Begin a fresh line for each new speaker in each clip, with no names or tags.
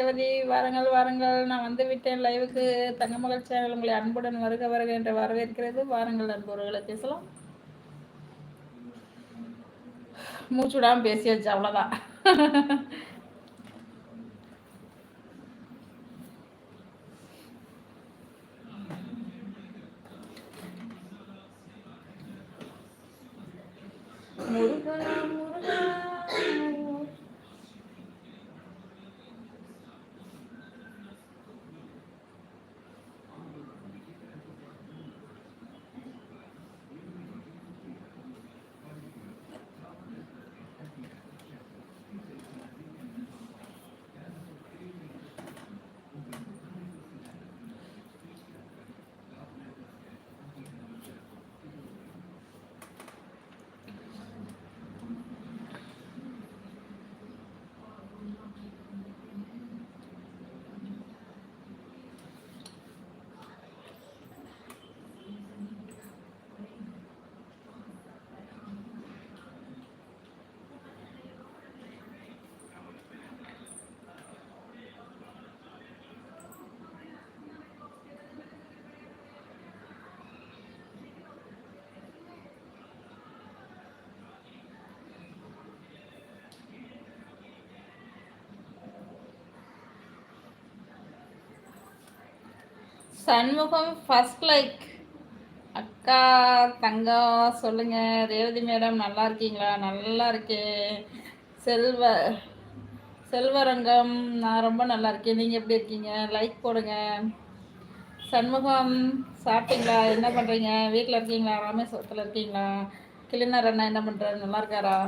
தேவதி வாருங்கள் வாருங்கள். நான் வந்து விட்டேன் லைவுக்கு தங்கமகள் சேனல் உங்களை அன்புடன் வருக வருக என்று வரவேற்கிறது. வாருங்கள் நண்பர்களை பேசலாம். மூச்சுடாம பேசியாச்சு அவ்வளோதான் சண்முகம் ஃபர்ஸ்ட் லைக் அக்கா தங்கம் சொல்லுங்க. ரேவதி மேடம் நல்லா இருக்கீங்களா? நல்லா இருக்கேன். செல்வ செல்வரங்கம் நான் ரொம்ப நல்லா இருக்கேன். நீங்கள் எப்படி இருக்கீங்க? லைக் போடுங்க. சண்முகம் சாப்பிட்டீங்களா? என்ன பண்ணுறீங்க வீட்டில் இருக்கீங்களா? ராமேஸ்வரத்தில் இருக்கீங்களா? கிளினர் அண்ணா என்ன பண்ணுறாரு நல்லா இருக்காரா?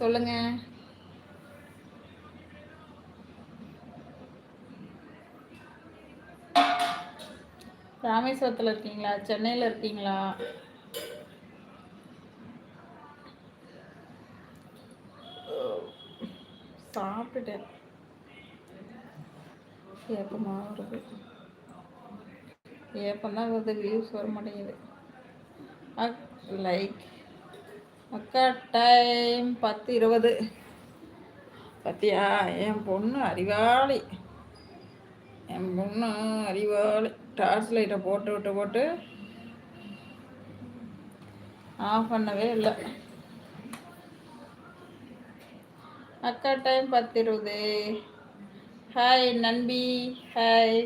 சொல்லுங்கள் ராமேஸ்வரத்தில் இருக்கீங்களா? சென்னையில் இருக்கீங்களா? சாப்பிட்டுட்டேன். ஏப்பமாக வருது. ஏப்பந்தான் வருது வியூஸ் வர மாட்டேங்குது. லைக் அக்கா டைம் பத்து இருபது. பத்தியா? என் பொண்ணு அறிவாளி. என் பொண்ணு அறிவால் டார்ச் லைட்டை போட்டு விட்டு போட்டு ஆஃப் பண்ணவே இல்லை. அக்கா டைம் பத்து இருபது ஹாய் நன்பி ஹாய்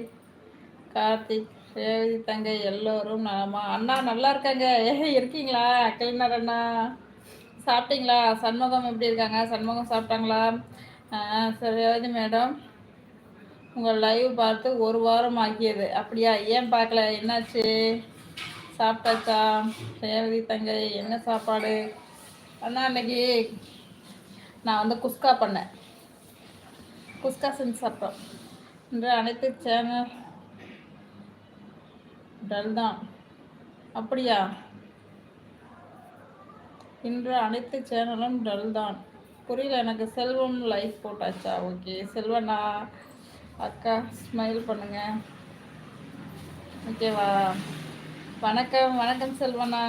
கார்த்திக் ரேவதி தங்கை எல்லோரும் நலமா? அண்ணா நல்லா இருக்காங்க. ஏ இருக்கீங்களா? கிளீனர் அண்ணா. சாப்பிட்டீங்களா? சண்முகம் எப்படி இருக்காங்க? சண்முகம் சாப்பிட்டாங்களா? சரி ரேவதி மேடம். உங்கள் லைவ் பார்த்து ஒரு வாரம் ஆகியது. அப்படியா? ஏன் பார்க்கல? என்னாச்சு? சாப்பிட்டாச்சா? ரேவதி தங்கை என்ன சாப்பாடு? அண்ணா அன்னைக்கு நான் வந்து குஸ்கா பண்ணேன். குஸ்கா செஞ்சு சாப்பிட்டோம். இன்று அனைத்து சேனல் டல் தான். அப்படியா? இன்று அனைத்து சேனலும் டல் தான். புரியல எனக்கு செல்வம் லைஃப் போட்டாச்சா? ஓகே செல்வண்ணா அக்கா ஸ்மைல் பண்ணுங்க. ஓகேவா வணக்கம் வணக்கம் செல்வண்ணா.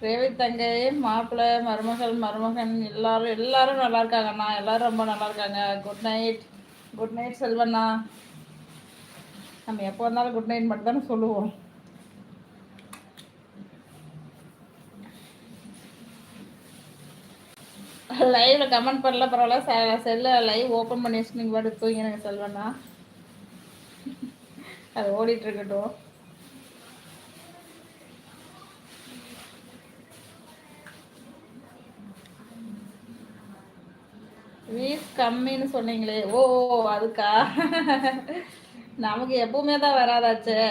ரேவி தங்கை மாப்பிள்ளை மருமகள் மருமகன் எல்லாரும் எல்லாரும் நல்லா இருக்காங்கண்ணா. எல்லாரும் ரொம்ப நல்லா இருக்காங்க. குட் நைட் குட் நைட் செல்வண்ணா. நம்ம எப்போ வந்தாலும் குட் நைட் மட்டும் தானே சொல்லுவோம். லைவ்ல கமெண்ட் பண்ணல பரவாயில்ல. செல்ல லைவ் ஓப்பன் பண்ணி வச்சு நீங்கள் பாட்டு தூங்கினுங்க செல்வண்ணா. அது ஓடிட்டு இருக்கட்டும். வீஸ் கம்மின்னு சொன்னீங்களே. ஓ அதுக்கா? நமக்கு எப்பவுமே தான் வராதாச்சே.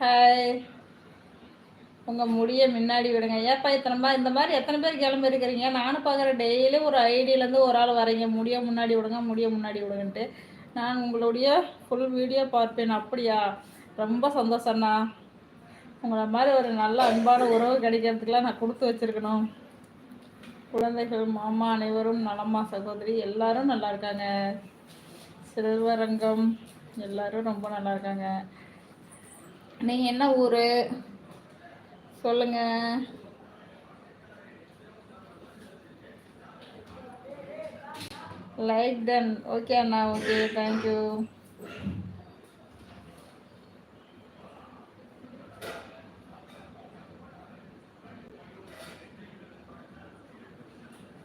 ஹாய் உங்கள் முடியை முன்னாடி விடுங்க. ஏப்பா இத்தனை இந்த மாதிரி எத்தனை பேர் கிளம்பி இருக்கிறீங்க? நானும் பார்க்குறேன் டெய்லி ஒரு ஐடியிலேருந்து ஒரு ஆள் வரீங்க முடிய முன்னாடி விடுங்க முடிய முன்னாடி விடுங்கன்ட்டு. நான் உங்களுடைய ஃபுல் வீடியோ பார்ப்பேன். அப்படியா? ரொம்ப சந்தோஷம்ண்ணா உங்களை மாதிரி ஒரு நல்ல அன்பான உறவு கிடைக்கிறதுக்கெலாம் நான் கொடுத்து வச்சுருக்கணும். குழந்தைகள் மாமா அனைவரும் நலமா சகோதரி எல்லாரும் நல்லா இருக்காங்க. செல்வரங்கம் எல்லாரும் ரொம்ப நல்லா இருக்காங்க. நீங்கள் என்ன ஊர்? சொல்லுங்க. லைக் டன் ஓகே அண்ணா ஓகே தேங்க்யூ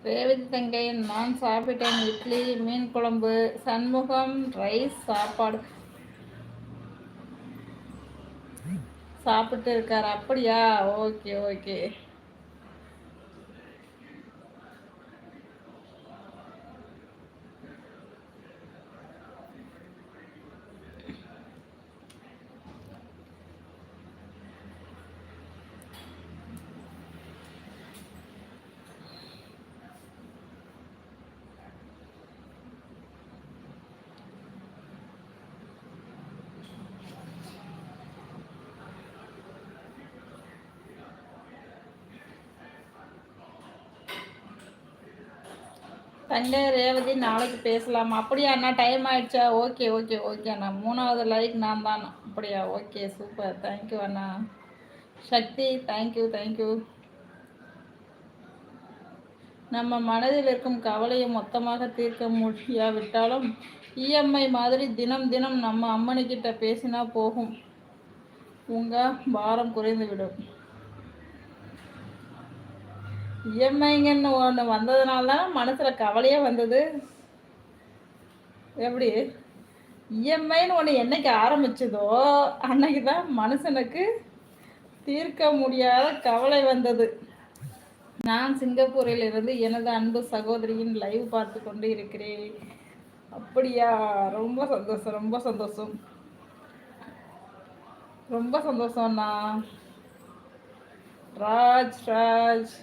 ரேவதி தங்கை நான் சாப்பிட்டேன் இட்லி மீன் குழம்பு சண்முகம் ரைஸ் சாப்பாடு. சாப்பிட்டு இருக்காரு அப்படியா? Okay okay. சண்டே ரேவதி நாளைக்கு பேசலாம்? அப்படியா அண்ணா டைம் ஆயிடுச்சா? ஓகே ஓகே ஓகே அண்ணா. மூணாவது லைக் நான் தான். அப்படியா? Okay super thank you Anna. Sakthi thank you thank you நம்ம மனதில் இருக்கும் கவலையை மொத்தமாக தீர்க்க முடியாவிட்டாலும் இஎம்ஐ மாதிரி தினம் தினம் நம்ம அம்மனுக்கிட்ட பேசினா போகும். உங்கள் பாரம் குறைந்துவிடும். இஎம்ஐங்கன்னு ஒன்று வந்ததுனால தான் மனசில் கவலையே வந்தது. எப்படி? இஎம்ஐன்னு ஒன்று என்னைக்கு ஆரம்பிச்சதோ அன்னைக்கு தான் மனுஷனுக்கு தீர்க்க முடியாத கவலை வந்தது. நான் சிங்கப்பூரில் இருந்து எனது அன்பு சகோதரியின் லைவ் பார்த்து கொண்டு இருக்கிறேன். அப்படியா? ரொம்ப சந்தோஷம் ரொம்ப சந்தோஷம். ரொம்ப சந்தோஷம்ண்ணா ராஜ் ராஜ்.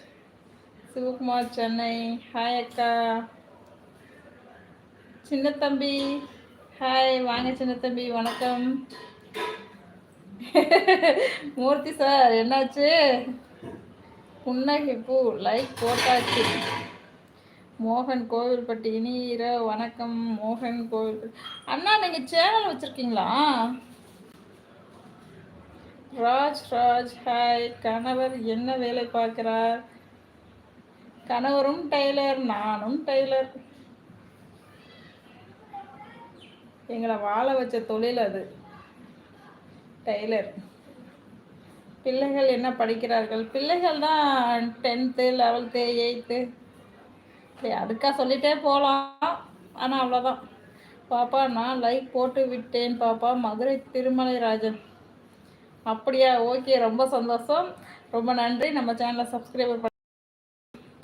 சிவகுமார் சென்னை. ஹாய் அக்கா. சின்ன தம்பி. ஹாய் வாங்க சின்ன தம்பி வணக்கம். மூர்த்தி சார் என்னாச்சு? புன்னகை பூ லைக் போட்டாச்சு. மோகன் கோவில்பட்டி இனியிர வணக்கம் மோகன் கோவில்பட்டி அண்ணா நீங்கள் சேனல் வச்சுருக்கீங்களா? ராஜ் ராஜ் ஹாய் கணவர் என்ன வேலை பார்க்குறார்? கணவரும் டெய்லர் நானும் டெய்லர். எங்களை வாழ வச்ச தொழில் அது. டெய்லர். பிள்ளைகள் என்ன படிக்கிறார்கள்? பிள்ளைகள் தான் டென்த்து லெவல்த்து எயித்து அதுக்காக சொல்லிட்டே போகலாம் ஆனால் அவ்வளோதான் பாப்பா நான் லைக் போட்டு விட்டேன் பாப்பா. மதுரை திருமலை ராஜன். அப்படியா? ஓகே ரொம்ப சந்தோஷம். ரொம்ப நன்றி. நம்ம சேனலை சப்ஸ்கிரைபர்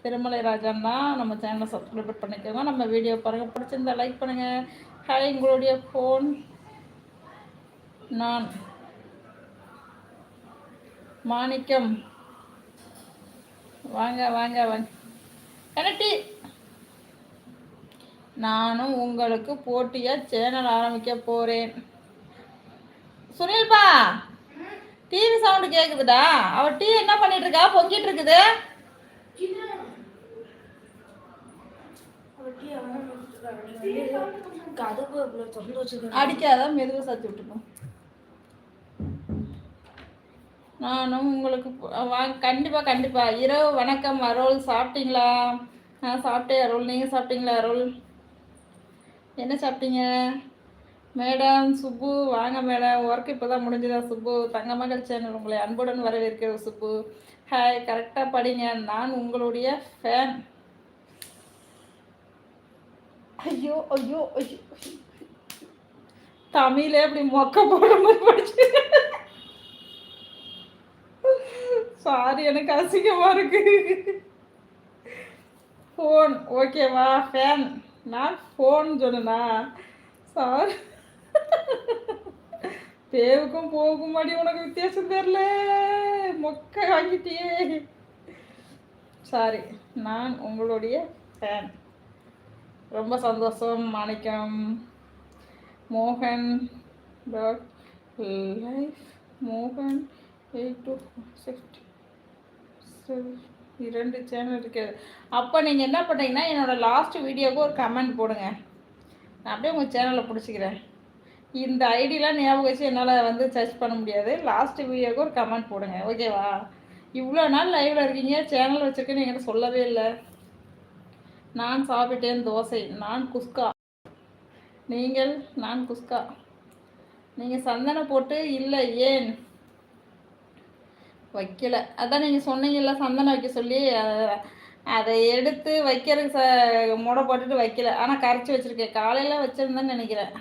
திருமலை ராஜன் தான் நம்ம சேனலை சப்ஸ்கிரைப் பண்ணிக்கோங்க. நம்ம வீடியோ பாருங்கள் பிடிச்சிருந்தா லைக் பண்ணுங்கள் ஹாய் உங்களுடைய ஃபோன் நான் மாணிக்கம். வாங்க வாங்க வாங்க. கனட்டி நானும் உங்களுக்கு போட்டியாக சேனல் ஆரம்பிக்க போகிறேன் சுனில்பா டிவி சவுண்டு கேட்குதுடா அவள் டீ என்ன பண்ணிட்டு இருக்கா? பொங்கிட்டு இருக்குது. அடிக்காத மெதுவாக சாத்தி விட்டுப்போம் நானும் உங்களுக்கு வாங்க கண்டிப்பாக கண்டிப்பாக இரவு வணக்கம் அருள். சாப்பிட்டீங்களா? நான் சாப்பிட்டேன் அருள். நீங்கள் சாப்பிட்டீங்களா அருள்? என்ன சாப்பிட்டீங்க? மேடம் சுப்பு. வாங்க மேடம். ஒர்க் இப்போ தான் முடிஞ்சுதா சுப்பு? தங்க மகள் சேனல் உங்களை அன்புடன் வரவேற்கிறது சுப்பு. ஹாய் கரெக்டாக படிங்க. நான் உங்களுடைய ஃபேன் ஐயோ ஐயோ ஐயோ. தமிழே அப்படி மொக்க போடுற மாதிரி படிச்சு. சாரி எனக்கு அசிங்கமா இருக்கு. ஃபோன் ஓகேவா ஃபேன் நான் ஃபோன் சொன்னா சாரி தேவுக்கும் போகும் மாதிரி உனக்கு வித்தியாசம் தெரில மொக்க வாங்கிட்டியே. சாரி நான் உங்களுடைய ஃபேன் ரொம்ப சந்தோஷம் மாணிக்கம் மோகன் டாட் லைஃப் மோகன் எயிட் டூ சிக்ஸ் இரண்டு சேனல் இருக்குது அப்போ நீங்கள் என்ன பண்ணுறீங்கன்னா என்னோடய லாஸ்ட் வீடியோவுக்கு ஒரு கமெண்ட் போடுங்க. நான் அப்படியே உங்கள் சேனலை பிடிச்சிக்கிறேன். இந்த ஐடியெலாம் ஞாபகம் வச்சு என்னால் வந்து சர்ச் பண்ண முடியாது. லாஸ்ட் வீடியோவுக்கு ஒரு கமெண்ட் போடுங்க. ஓகேவா இவ்வளோ நாள் லைவில் இருக்கீங்க. சேனல் வச்சுருக்கேன்னு என்கிட்ட சொல்லவே இல்லை. நான் சாப்பிட்டேன் தோசை. நான் குஸ்கா. நீங்கள் நான் குஸ்கா. நீங்கள் சந்தனம் போட்டு இல்லை ஏன்? வைக்கல. அதான் நீங்கள் சொன்னீங்கல்ல சந்தனம் வைக்க சொல்லி அதை எடுத்து வைக்கிறதுக்கு ச முடை போட்டுட்டு வைக்கல. ஆனால் கரைச்சி வச்சுருக்கேன். காலையில் வச்சுருந்தேன்னு நினைக்கிறேன்.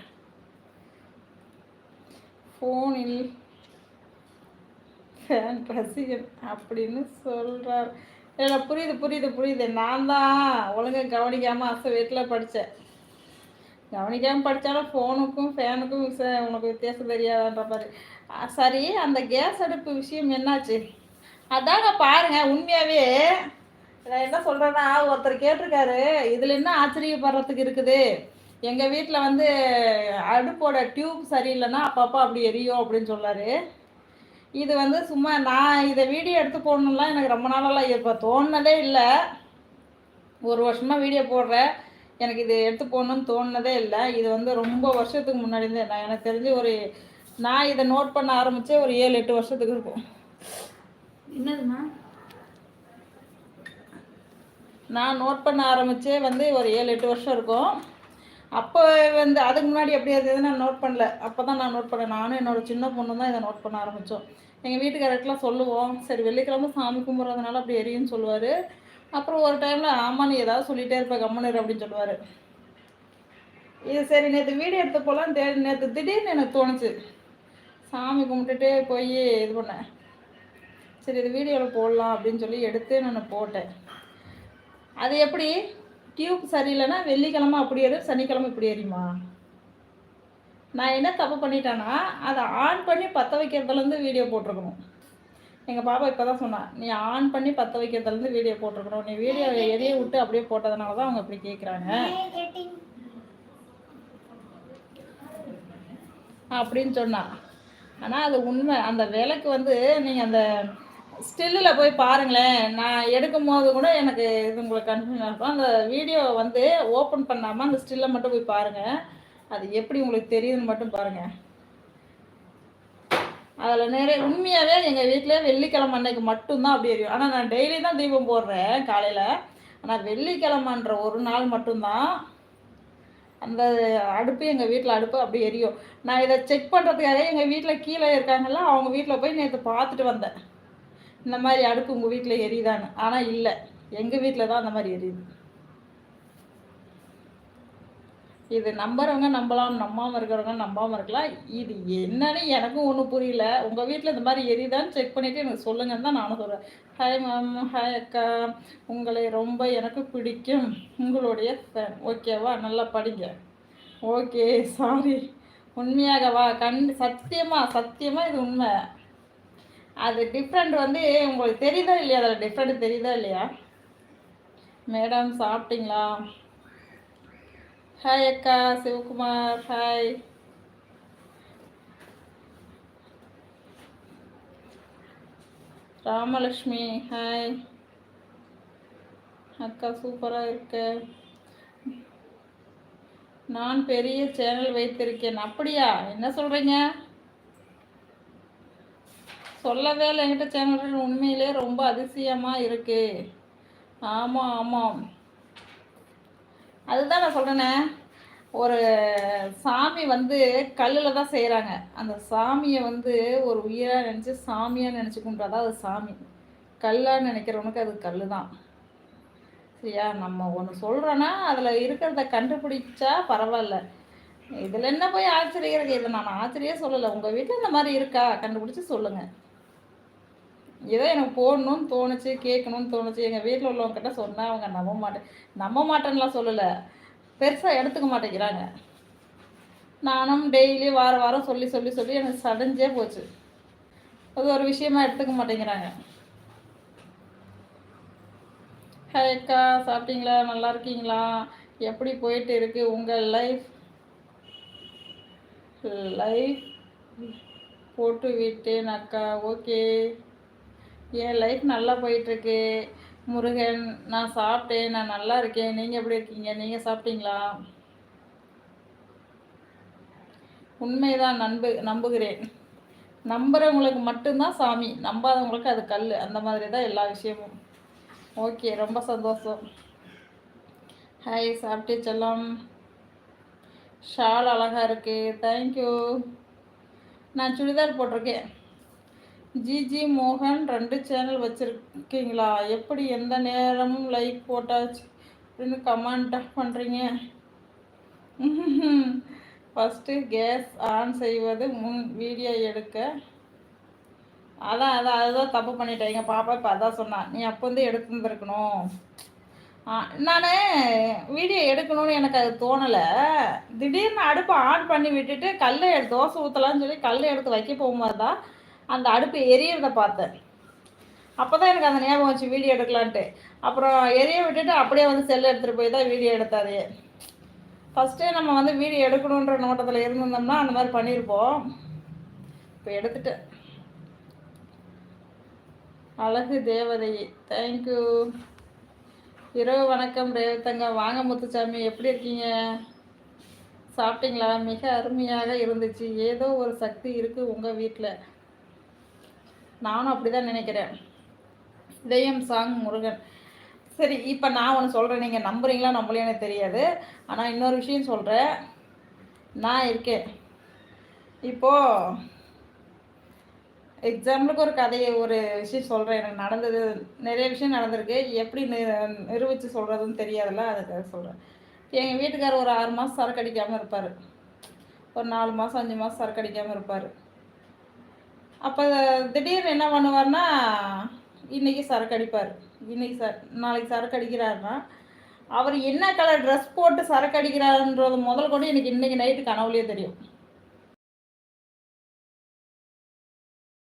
ஃபோனில் ஃபேன் ரசிகன் அப்படின்னு சொல்கிறார் இல்லை புரியுது புரியுது புரியுது. நான் தான் ஒழுங்காக கவனிக்காமல் அசை வீட்டில் படித்தேன் கவனிக்காமல் படித்தாலும் ஃபோனுக்கும் ஃபேனுக்கும் உனக்கு வித்தியாசம் தெரியாதான்ற மாதிரி. சரி அந்த கேஸ் அடுப்பு விஷயம் என்னாச்சு? அதாங்க பாருங்க உண்மையாகவே நான் என்ன சொல்கிறேன்னா ஒருத்தர் கேட்டிருக்காரு இதில் என்ன ஆச்சரியப்படுறதுக்கு இருக்குது? எங்கள் வீட்டில் வந்து அடுப்போட டியூப் சரியில்லைன்னா அப்பப்போ அப்படி எரியும் அப்படின்னு சொல்லார். இது வந்து சும்மா நான் இதை வீடியோ எடுத்து போடணும்லாம் எனக்கு ரொம்ப நாளெல்லாம் இப்போ தோணுனதே இல்லை. ஒரு வருஷமாக வீடியோ போடுறேன் எனக்கு இது எடுத்து போடணும்னு தோணுனதே இல்லை. இது வந்து ரொம்ப வருஷத்துக்கு முன்னாடி நான் எனக்கு தெரிஞ்சு ஒரு நான் இதை நோட் பண்ண ஆரம்பித்தே ஒரு ஏழு எட்டு வருஷத்துக்கு இருக்கும்.
என்னதுமா
நான் நோட் பண்ண ஆரம்பித்தே வந்து ஒரு ஏழு எட்டு வருஷம் இருக்கும். அப்போ வந்து அதுக்கு முன்னாடி எப்படி இருந்தது நான் நோட் பண்ணல. அப்போ தான் நான் நோட் பண்ணேன். நானும் என்னோடய சின்ன பொண்ணு தான் இதை நோட் பண்ண ஆரம்பித்தோம் எங்கள் வீட்டுக்காரர்கிட்டலாம் சொல்லுவோம். சரி வெள்ளிக்கிழமை சாமி கும்பிட்றதுனால அப்படி எரியும்னு சொல்லுவார். அப்புறம் ஒரு டைமில் ஆமாம் நீ ஏதாவது சொல்லிகிட்டே இருப்ப கம்மனர் அப்படின்னு சொல்லுவார். இது சரி நேற்று வீடியோ எடுத்து போகலாம் நேற்று திடீர்னு எனக்கு தோணுச்சு. சாமி கும்பிட்டுட்டு போய் இது பண்ணேன். சரி இது வீடியோவில் போடலாம் அப்படின்னு சொல்லி எடுத்து நான் போட்டேன். அது எப்படி? டியூப் சரியில்லைன்னா வெள்ளிக்கிழமை அப்படி ஏறும் சனிக்கிழமை இப்படி ஏறியுமா நான் என்ன தப்பு பண்ணிட்டேன்னா அதை ஆன் பண்ணி பற்ற வைக்கிறதுலேருந்து வீடியோ போட்டிருக்கணும். எங்கள் பாப்பா இப்போ தான் சொன்னான் நீ ஆன் பண்ணி பற்ற வைக்கிறதுலேருந்து வீடியோ போட்டிருக்கணும். நீ வீடியோ எரிய விட்டு அப்படியே போட்டதுனால தான் அவங்க இப்படி கேட்குறாங்க அப்படின்னு சொன்னான் ஆனால் அது உண்மை. அந்த விலைக்கு வந்து நீங்கள் அந்த ஸ்டில்லில் போய் பாருங்களேன். நான் எடுக்கும் போது கூட எனக்கு இது உங்களுக்கு கன்ஃபியூஷன் இருக்கும். அந்த வீடியோ வந்து ஓப்பன் பண்ணாமல் அந்த ஸ்டில்லை மட்டும் போய் பாருங்கள் அது எப்படி உங்களுக்கு தெரியுதுன்னு மட்டும் பாருங்கள் அதில் நிறைய உண்மையாகவே எங்கள் வீட்டில் வெள்ளிக்கிழமை அன்னைக்கு மட்டும்தான் அப்படி எரியும். ஆனால் நான் டெய்லி தான் தீபம் போடுறேன் காலையில். ஆனால் வெள்ளிக்கிழமன்ற ஒரு நாள் மட்டும்தான் அந்த அடுப்பு எங்கள் வீட்டில் அடுப்பு அப்படி எரியும். நான் இதை செக் பண்ணுறதுக்காக எங்கள் வீட்டில் கீழே இருக்காங்கல்ல அவங்க வீட்டில் போய் நேற்று பார்த்துட்டு வந்தேன். இந்த மாதிரி அடுப்பு உங்கள் வீட்டில் எரியுதான்னு? ஆனால் இல்லை. எங்கள் வீட்டில் தான் அந்த மாதிரி எரியுது. இது நம்புறவங்க நம்பலாம் நம்பாமல் இருக்கிறவங்க நம்பாமல் இருக்கலாம். இது என்னன்னு எனக்கும் ஒன்றும் புரியல. உங்கள் வீட்டில் இந்த மாதிரி எரியுதான்னு செக் பண்ணிவிட்டு எனக்கு சொல்லுங்கன்னு தான் நானும் சொல்கிறேன் ஹாய் மேம் ஹாய் அக்கா. உங்களை ரொம்ப எனக்கு பிடிக்கும். உங்களுடைய ஃபேன் ஓகேவா நல்லா படிங்க. ஓகே சாரி உண்மையாகவா? கண் சத்தியமாக சத்தியமாக இது உண்மை. அது டிஃப்ரெண்ட் வந்து உங்களுக்கு தெரியுதா இல்லையா அதில் டிஃப்ரெண்ட் தெரியுதா இல்லையா? மேடம் சாப்பிட்டீங்களா? ஹாய் அக்கா சிவகுமார் ஹாய் ராமலக்ஷ்மி ஹாய் அக்கா சூப்பராக இருக்கு. நான் பெரிய சேனல் வைத்திருக்கேன். அப்படியா? என்ன சொல்கிறீங்க சொல்லவே இல்லை. என்கிட்ட சேனல் உண்மையிலே ரொம்ப அதிசயமாக இருக்குது ஆமாம் ஆமாம் அதுதான் நான் சொல்கிறேனே ஒரு சாமி வந்து கல்லில் தான் செய்கிறாங்க அந்த சாமியை வந்து ஒரு உயிராக நினச்சி சாமியாக நினச்சி கும்பிட்டாதான் அது சாமி. கல்லாக நினைக்கிறவனுக்கு அது கல் தான் சரியா? நம்ம ஒன்று சொல்கிறோன்னா அதில் இருக்கிறத கண்டுபிடிச்சா பரவாயில்ல. இதில் என்ன போய் ஆச்சரியம் இதை நான் ஆச்சரியம் சொல்லலை. உங்கள் வீட்டில் இந்த மாதிரி இருக்கா? கண்டுபிடிச்சி சொல்லுங்கள் ஏதோ எனக்கு போடணும்னு தோணுச்சு கேட்கணும்னு தோணுச்சு. எங்கள் வீட்டில் உள்ளவங்ககிட்ட சொன்னால் அவங்க நம்ப மாட்டேன் நம்ப மாட்டேன்லாம் சொல்லலை. பெருசாக எடுத்துக்க மாட்டேங்கிறாங்க. நானும் டெய்லி வார வாரம் சொல்லி சொல்லி சொல்லி எனக்கு சடைஞ்சே போச்சு. அது ஒரு விஷயமா எடுத்துக்க மாட்டேங்கிறாங்க. ஹாய் அக்கா சாப்பிட்டீங்களா? நல்லா இருக்கீங்களா? எப்படி போயிட்டு இருக்கு உங்கள் லைஃப் லைஃப் போட்டு விட்டேன் அக்கா. ஓகே என் லைஃப் நல்லா போயிட்டுருக்கு. முருகன் நான் சாப்பிட்டேன் நான் நல்லா இருக்கேன். நீங்கள் எப்படி இருக்கீங்க? நீங்கள் சாப்பிட்டீங்களா? உண்மைதான் நம்பு நம்புகிறேன். நம்புகிறவங்களுக்கு மட்டும்தான் சாமி. நம்பாதவங்களுக்கு அது கல். அந்த மாதிரி தான் எல்லா விஷயமும். ஓகே ரொம்ப சந்தோஷம். ஹாய் சாப்பிட்டே செல்லம். ஷால் அழகாக இருக்குது தேங்க்யூ நான் சுடிதார் போட்டிருக்கேன். ஜிஜி மோகன் ரெண்டு சேனல் வச்சுருக்கீங்களா? எப்படி எந்த நேரமும் லைக் போட்டாச்சு? அப்படின்னு கமெண்ட் பண்ணுறீங்க ஃபஸ்ட்டு கேஸ் ஆன் செய்வது முன் வீடியோ எடுக்க. அதான் அதான் அதுதான் தப்பு பண்ணிட்டேன். எங்கள் பாப்பா இப்போ அதான் சொன்னான் நீ அப்போ வந்து எடுத்துருந்துருக்கணும். நான் வீடியோ எடுக்கணும்னு எனக்கு அது தோணலை. திடீர்னு அடுப்பை ஆன் பண்ணி விட்டுட்டு கல்லை தோசை ஊற்றலான்னு சொல்லி கல்லை எடுத்து வைக்க போகும்போது தான் அந்த அடுப்பு எரியறத பார்த்தேன். அப்போ தான் எனக்கு அந்த ஞாபகம் வச்சு வீடியோ எடுக்கலான்ட்டு. அப்புறம் எரிய விட்டுட்டு அப்படியே வந்து செல்லு எடுத்துகிட்டு போய் தான் வீடியோ எடுத்தாரு. ஃபஸ்ட்டே நம்ம வந்து வீடியோ எடுக்கணுன்ற நோட்டத்தில் இருந்திருந்தோம்னா அந்த மாதிரி பண்ணியிருப்போம் இப்போ எடுத்துட்டேன். அழகு தேவதை தேங்க்யூ இரவு வணக்கம் ரேவத்தங்க வாங்க முத்துசாமி எப்படி இருக்கீங்க? சாப்பிட்டீங்களா? மிக அருமையாக இருந்துச்சு. ஏதோ ஒரு சக்தி இருக்குது உங்கள் வீட்டில் நானும் அப்படி தான் நினைக்கிறேன். இதயம் சாங் முருகன். சரி இப்போ நான் ஒன்று சொல்கிறேன் நீங்கள் நம்புறீங்களா நம்மளே எனக்கு தெரியாது. ஆனால் இன்னொரு விஷயம் சொல்கிறேன் நான் இருக்கேன். இப்போது எக்ஸாம்பிளுக்கு ஒரு கதையை ஒரு விஷயம் சொல்கிறேன் எனக்கு நடந்தது நிறைய விஷயம் நடந்திருக்கு. எப்படி நிரூபித்து சொல்கிறதுன்னு தெரியாதுல்ல அதுக்காக சொல்கிறேன் எங்கள் வீட்டுக்காரர் ஒரு ஆறு மாதம் சரக்கு அடிக்காமல் இருப்பார். ஒரு நாலு மாதம் அஞ்சு மாதம் சரக்கு அடிக்காமல் இருப்பார். அப்போ திடீர்னு என்ன பண்ணுவார்னா இன்றைக்கி சரக்கு அடிப்பார். இன்றைக்கி ச நாளைக்கு சரக்கு அடிக்கிறாருன்னா அவர் என்ன கலர் ட்ரெஸ் போட்டு சரக்கு அடிக்கிறாருன்றது முதல் கூட எனக்கு இன்றைக்கி நைட்டு கனவுலேயே தெரியும்.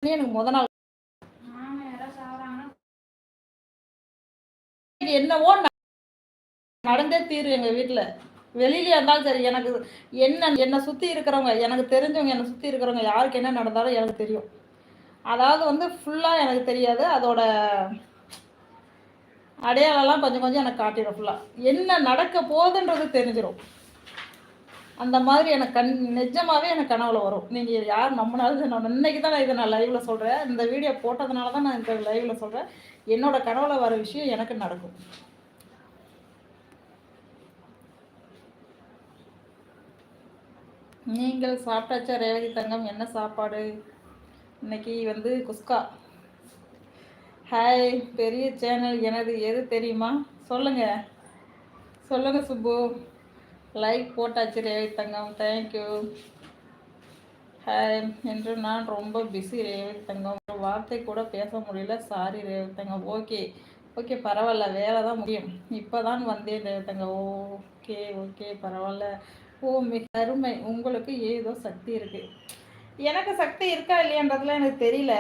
எனக்கு முத நாள். என்னவோ நடந்தே தீரு எங்க வீட்டுல வெளியில இருந்தாலும் சரி எனக்கு என்ன என்னை சுத்தி இருக்கிறவங்க எனக்கு தெரிஞ்சவங்க என்னை சுத்தி இருக்கிறவங்க யாருக்கு என்ன நடந்தாலும் எனக்கு தெரியும். அதாவது வந்து ஃபுல்லாக எனக்கு தெரியாது. அதோட அடையாளம்லாம் கொஞ்சம் கொஞ்சம் எனக்கு காட்டிடும் ஃபுல்லாக என்ன நடக்க போகுதுன்றது தெரிஞ்சிடும் அந்த மாதிரி எனக்கு கண் நிஜமாகவே எனக்கு கனவுல வரும். நீங்கள் யார் நம்பினாலும் நான் இன்னைக்கு தான் இதை நான் லைவில் சொல்கிறேன் இந்த வீடியோ போட்டதுனால தான் நான் இந்த லைவில் சொல்கிறேன் என்னோட கனவுல வர விஷயம் எனக்கு நடக்கும். நீங்கள் சாப்பிட்டாச்சா ரேவதி தங்கம்? என்ன சாப்பாடு? இன்னைக்கு வந்து குஸ்கா. ஹாய் பெரிய சேனல் எனது எது தெரியுமா? சொல்லுங்கள் சொல்லுங்கள் சுப்பு. லைக் போட்டாச்சு ரேவி தங்கம். தேங்க்யூ ஹாய் என்று நான் ரொம்ப பிஸி ரேவி தங்கம். ஒரு வார்த்தை கூட பேச முடியல. சாரி ரேவி தங்கம். ஓகே ஓகே பரவாயில்ல. வேலை தான் முடியும். இப்போ தான் வந்தேன் ரேவி தங்கம். ஓகே ஓகே பரவாயில்ல. ஓ மிக அருமை. உங்களுக்கு ஏதோ சக்தி இருக்குது எனக்கு சக்தி இருக்கா இல்லையன்றதுலாம் எனக்கு தெரியல.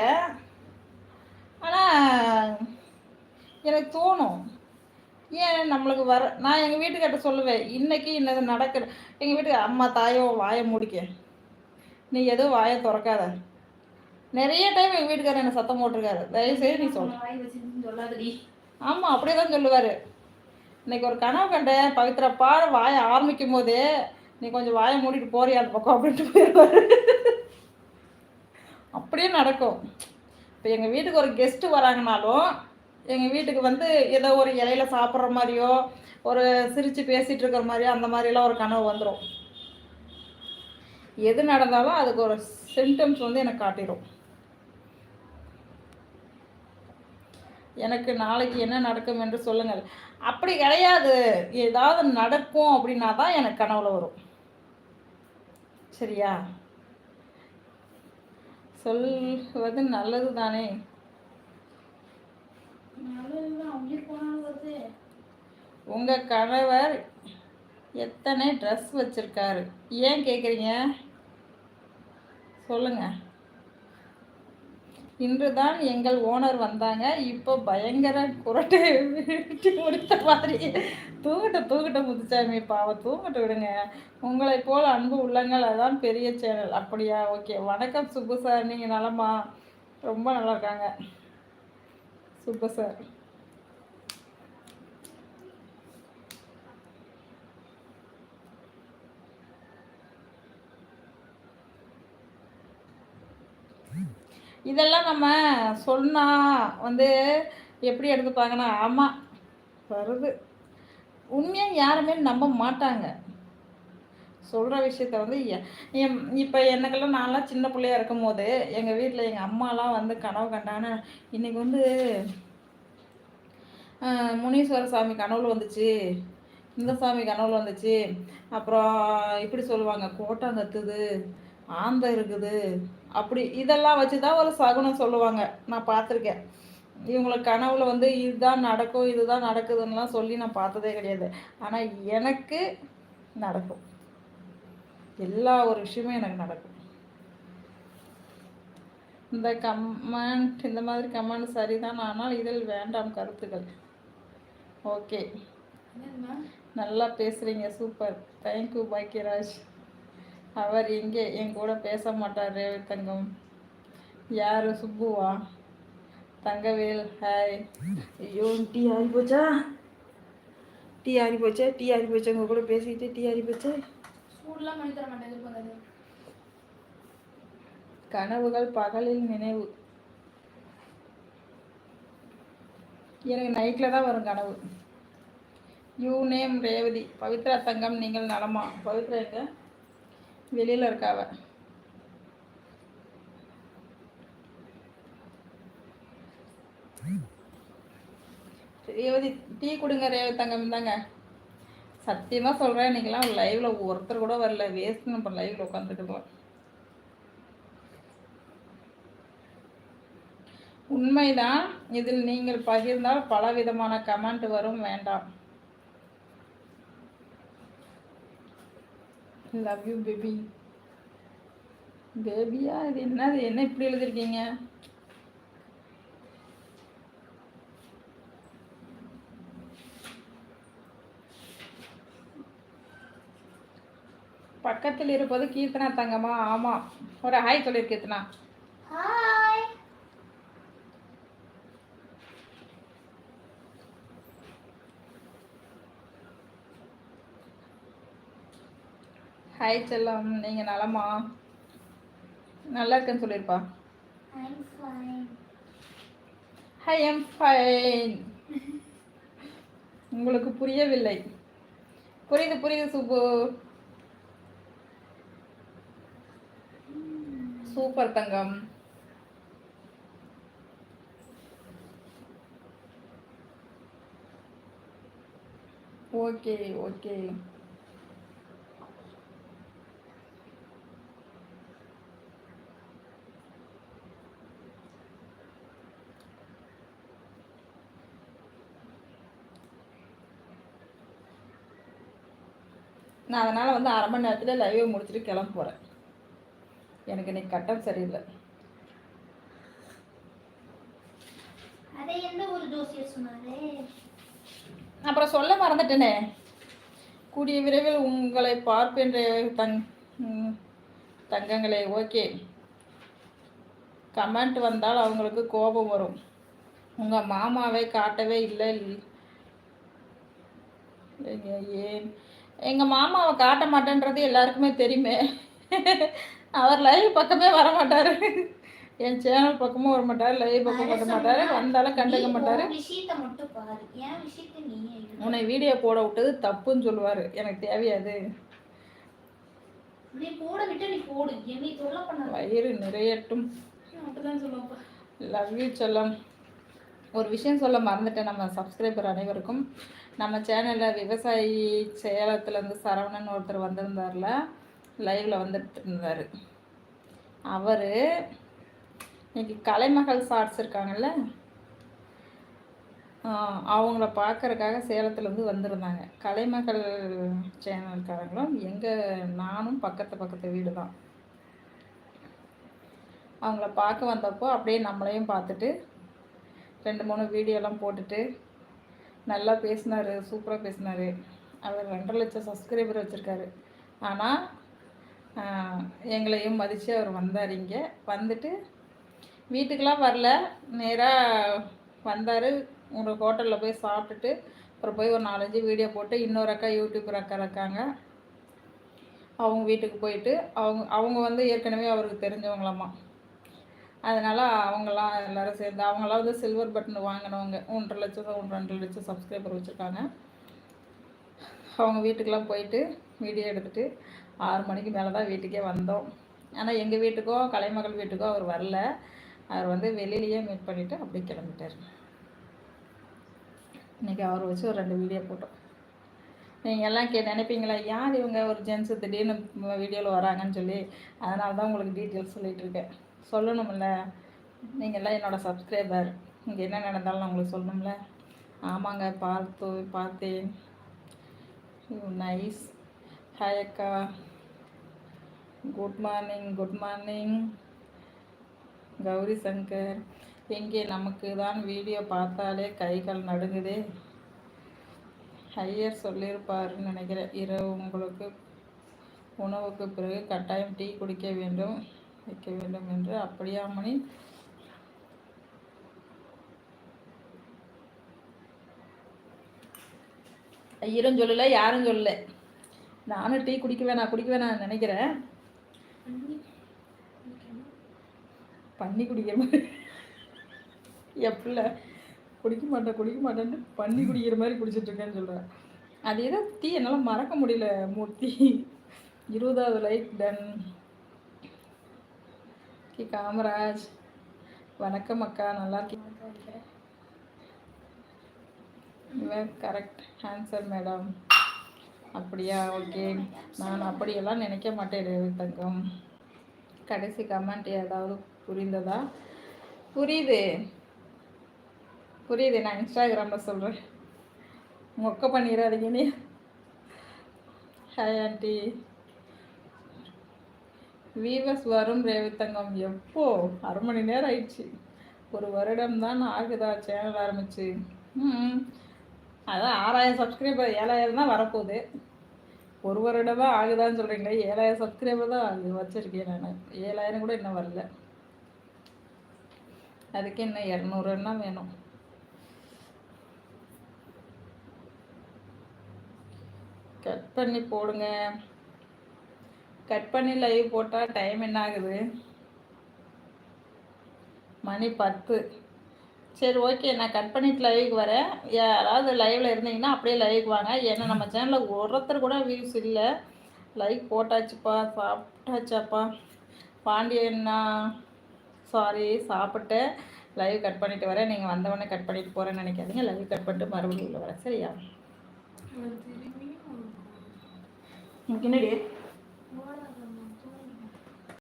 ஆனால் எனக்கு தோணும். ஏன் நம்மளுக்கு வர நான் எங்கள் வீட்டுக்கிட்ட சொல்லுவேன் இன்னைக்கு இன்னது நடக்கிற எங்கள் வீட்டுக்கு அம்மா தாயோ வாயை முடிக்க. நீ எதுவும் வாயை திறக்காத. நிறைய டைம் எங்கள் வீட்டுக்காரர் என்ன சத்தம் போட்டிருக்காரு. தயவுசெய்து நீ சொல்ல ஆமாம் அப்படியே தான் சொல்லுவார். இன்னைக்கு ஒரு கனவு கண்டேன் பவித்ரா பாட வாயை ஆரம்பிக்கும் போதே நீ கொஞ்சம் வாயை மூடிட்டு போறியா அந்த பக்கம்? அப்படின்ட்டு போயிடுவார் அப்படியே நடக்கும். இப்போ எங்கள் வீட்டுக்கு ஒரு கெஸ்ட்டு வராங்கனாலும் எங்கள் வீட்டுக்கு வந்து ஏதோ ஒரு இலையில சாப்பிட்ற மாதிரியோ ஒரு சிரித்து பேசிகிட்டு இருக்கிற மாதிரியோ அந்த மாதிரிலாம் ஒரு கனவு வந்துடும் எது நடந்தாலும் அதுக்கு ஒரு சிம்டம்ஸ் வந்து எனக்கு காட்டிடும் எனக்கு நாளைக்கு என்ன நடக்கும் என்று சொல்லுங்கள். அப்படி கிடையாது. ஏதாவது நடக்கும் அப்படின்னா தான் எனக்கு கனவுல வரும். சரியா? சொல்வது நல்லது தானே உங்க கணவர் எத்தனை ட்ரெஸ் வச்சிருக்காரு? ஏன் கேட்குறீங்க சொல்லுங்க. இன்று தான் எங்கள் ஓனர் வந்தாங்க. இப்போ பயங்கர குரட்டு முடித்த மாதிரி. தூங்கிட்ட தூங்கிட்ட முத்துச்சாமி பாவ தூங்கிட்டு விடுங்க. உங்களை போல் அன்பு உள்ளங்கள் அதான் பெரிய சேனல். அப்படியா? ஓகே. வணக்கம் சுப்பு சார். நீங்கள் நலமா? ரொம்ப நல்லா இருக்காங்க. Super sir. இதெல்லாம் நம்ம சொன்னால் வந்து எப்படி எடுத்துப்பாங்கன்னா ஆமாம் வருது. உண்மையாக யாருமே நம்ப மாட்டாங்க. சொல்கிற விஷயத்த வந்து இப்போ எனக்கெல்லாம் நான்லாம் சின்ன பிள்ளையா இருக்கும் போது எங்கள் வீட்டில் எங்கள் அம்மாலாம் வந்து கனவு கண்டாங்கன்னா இன்றைக்கி வந்து முனீஸ்வர சாமி கனவுல வந்துச்சு இந்த சாமி கனவுல வந்துச்சு அப்புறம் இப்படி சொல்லுவாங்க கோட்டம் கத்துது ஆந்தை இருக்குது அப்படி இதெல்லாம் வச்சு தான் ஒரு சகுனம் சொல்லுவாங்க. நான் பார்த்துருக்கேன். இவங்களுக்கு கனவுல வந்து இதுதான் நடக்கும் இதுதான் நடக்குதுன்னுலாம் சொல்லி நான் பார்த்ததே கிடையாது. ஆனால் எனக்கு நடக்கும். எல்லா ஒரு விஷயமும் எனக்கு நடக்கும். இந்த கமெண்ட் இந்த மாதிரி கமெண்ட் சரிதான் ஆனால் இதில் வேண்டாம் கருத்துக்கள். ஓகே நல்லா பேசுகிறீங்க சூப்பர் தேங்க்யூ பாக்கியராஜ். அவர் எங்கே என் கூட பேச மாட்டார் ரேவி தங்கம். யார் சுப்புவா? தங்கவேல் ஹாய். ஐயோ டீ ஆறி போச்சா? டீ ஆறி போச்சா? டீ ஆறி போச்சா? உங்க கூட பேசிக்கிட்டு டீ ஆறி போச்சா?
சூடுலாம் பண்ணி தர மாட்டேன்
கனவுகள் பகலில் நினைவு. எனக்கு நைட்டில் தான் வரும் கனவு. You name Revathi. பவித்ரா தங்கம் நீங்கள் நலமா? பவித்ரா எங்க? வெளியில் இருக்காவ ரேவதி டீ கொடுங்க ரேவதி தங்கம் தாங்க சத்தியமாக சொல்கிறேன் இன்றைக்கெல்லாம் லைவில் ஒருத்தர் கூட வரல. வேஸ்ட் நம்ம லைவில் உட்காந்துருக்கலாம் உண்மைதான் இதில் நீங்கள் பகிர்ந்தால் பலவிதமான கமெண்ட் வரும் வேண்டாம். லவ் யூ பேபி பேபியா இது என்னது என்ன இப்படி எழுதிருக்கீங்க? பக்கத்தில் இருப்பது கீர்த்தனா தங்கம்மா. ஆமாம் ஒரு ஹாய் சொல்லிரு கீர்த்தனா
ஹாய்
ஹாய் செல்லம். நீங்கள் நலமா? நல்லா இருக்கேன்னு சொல்லியிருப்பா ஹை எம் ஃபைன் உங்களுக்கு புரியவில்லை. புரியுது புரியுது சுப்பு. சூப்பர் தங்கம். Okay okay. நான் அதனால் வந்து அரை மணி நேரத்தில் லைவை முடிச்சுட்டு கிளம்ப போகிறேன் எனக்கு இன்னைக்கு கட்டம் சரியில்லை. அப்புறம் சொல்ல மறந்துட்டேனே. கூடிய விரைவில் உங்களை பார்ப்பேன் தங் தங்கங்களே ஓகே. கமெண்ட் வந்தால் அவங்களுக்கு கோபம் வரும். உங்கள் மாமாவை காட்டவே இல்லை. ஏன்? எங்கள் மாமாவை காட்ட மாட்டேன்றது எல்லாருக்குமே தெரியுமே. அவர் லைவ் பக்கமே வர மாட்டார். என் சேனல் பக்கமும் வர மாட்டார் லைவ் பக்கம் வர மாட்டார். வந்தாலும் கண்டுக்க மாட்டார். உன்னை வீடியோ போட விட்டது தப்புன்னு சொல்லுவார். எனக்கு தேவையாது. வயிறு நிறையட்டும். லவ் யூ செல்லம். ஒரு விஷயம் சொல்ல மறந்துட்டேன். நம்ம சப்ஸ்கிரைபர் அனைவருக்கும். நம்ம சேனலில் விவசாயி சேலத்துலேருந்து சரவணன் ஒருத்தர் வந்திருந்தார்ல லைவில் வந்துட்டு இருந்தார். அவர் இன்னைக்கு கலைமகள் ஷார்ட்ஸ் இருக்காங்கல்ல அவங்கள பார்க்கறக்காக சேலத்துலேருந்து வந்திருந்தாங்க. கலைமகள் சேனல்காரங்களும் எங்கள் நானும் பக்கத்து பக்கத்து வீடு தான் அவங்கள பார்க்க வந்தப்போ அப்படியே நம்மளையும் பார்த்துட்டு ரெண்டு மூணு வீடியோலாம் போட்டுட்டு நல்லா பேசினார் சூப்பராக பேசினார். அவர் ரெண்டரை லட்சம் சப்ஸ்கிரைபர் வச்சுருக்காரு. ஆனால் எங்களையும் மதித்து அவர் வந்தார் இங்கே. வந்துட்டு வீட்டுக்கெலாம் வரல. நேராக வந்தார். உங்கள் ஹோட்டலில் போய் சாப்பிட்டுட்டு அப்புறம் போய் ஒரு நாலஞ்சு வீடியோ போட்டு இன்னொரு அக்கா யூடியூபர் அக்கா இருக்காங்க. அவங்க வீட்டுக்கு போயிட்டு அவங்க அவங்க வந்து ஏற்கனவே அவருக்கு தெரிஞ்சவங்களாம்மா அதனால் அவங்களாம் எல்லாரும் சேர்ந்து அவங்களாம் வந்து சில்வர் பட்டன் வாங்கினவங்க ஒன்றரை லட்சம் ஒன்று ரெண்டு லட்சம் சப்ஸ்கிரைபர் வச்சுருக்காங்க. அவங்க வீட்டுக்கெலாம் போயிட்டு வீடியோ எடுத்துகிட்டு ஆறு மணிக்கு மேலே தான் வீட்டுக்கே வந்தோம். ஆனால் எங்கள் வீட்டுக்கோ கலைமகள் வீட்டுக்கோ அவர் வரல. அவர் வந்து வெளியிலேயே மீட் பண்ணிவிட்டு அப்படியே கிளம்பிட்டார். இன்றைக்கி அவர் வச்சு ஒரு ரெண்டு வீடியோ போட்டோம். நீங்கள் எல்லாம் கே நினைப்பீங்களா யார் இவங்க? ஒரு ஜென்ஸு திடீர்னு வீடியோவில் வராங்கன்னு சொல்லி அதனால தான் உங்களுக்கு டீட்டெயில்ஸ் சொல்லிகிட்ருக்கேன் சொல்லணும்ல. நீங்கள் என்னோடய சப்ஸ்கிரைபர் இங்கே என்ன நடந்தாலும் நான் உங்களுக்கு சொல்லணும்ல. ஆமாங்க பார்த்து பார்த்தேன். நைஸ் ஹாய் அக்கா. Good morning good morning Gowri Shankar. எங்கே நமக்கு தான் வீடியோ பார்த்தாலே கைகள் நடுங்குதே. ஹையர் சொல்லியிருப்பாருன்னு நினைக்கிறேன். இரவு உங்களுக்கு உணவுக்கு பிறகு கட்டாயம் டீ குடிக்க வேண்டும். வைக்க வேண்டும் என்று அப்படியாமணி ஐயரும் சொல்லலை யாரும் சொல்லலை. நானும் டீ குடிக்க வேணாம் குடிக்க வேணாம் நினைக்கிறேன். பண்ணி குடிக்கிற மாதிரி. எப்படில குடிக்க மாட்டேன் குடிக்க மாட்டேன்ட்டு பண்ணி குடிக்கிற மாதிரி குடிச்சிட்டு இருக்கேன்னு சொல்கிறேன் அது ஏதோ டீ என்னால் மறக்க முடியல மூர்த்தி. இருபதாவது லைக் டன். கி காமராஜ். வணக்கம் அக்கா நல்லா இருக்கீங்க கரெக்ட் ஆன்சர் மேடம் அப்படியா ஓகே நான் அப்படியெல்லாம் நினைக்க மாட்டேன் தங்கம். கடைசி கமெண்ட் ஏதாவது புரிந்ததா? புரியுது. புரியுது நான் இன்ஸ்டாகிராமில் சொல்கிறேன் மொக்க பண்ணிடாதீங்கன்னு ஹாய் ஆண்டி வீவர்ஸ் வரும் ரேவித்தங்கம் எப்போ? அரை மணி நேரம் ஆயிடுச்சு. ஒரு வருடம் தான் ஆகுதா சேனல் ஆரம்பிச்சு. ம் அதான் ஆறாயிரம் சப்ஸ்கிரைபர் ஏழாயிரம் தான் வரப்போகுது. ஒரு வருடம் தான் ஆகுதான்னு சொல்கிறீங்க ஏழாயிரம் சப்ஸ்கிரைபர் தான் அது வச்சுருக்கேன் நான். ஏழாயிரம் கூட இன்னும் வரல. அதுக்கு என்ன இரநூறுன்னா வேணும்? கட் பண்ணி போடுங்க. கட் பண்ணி லைவ் போட்டால் டைம் என்ன ஆகுது? மணி பத்து. சரி ஓகே நான் கட் பண்ணிட்டு லைவுக்கு வரேன். யாராவது லைவில் இருந்தீங்கன்னா அப்படியே லைவுக்கு வாங்க. ஏன்னா நம்ம சேனலில் ஒருத்தர் கூட வியூஸ் இல்லை. லைக் போட்டாச்சுப்பா சாப்பிட்டாச்சாப்பா. பாண்டியண்ணா சாரி சாப்பிட்டு லைவ் கட் பண்ணிட்டு வரேன். நீங்கள் வந்தவொடனே கட் பண்ணிட்டு போகிறேன்னு நினைக்காதீங்க. லைவ் கட் பண்ணிட்டு மறுபடியும் உள்ள வரேன். சரியா? உனக்கு என்னடி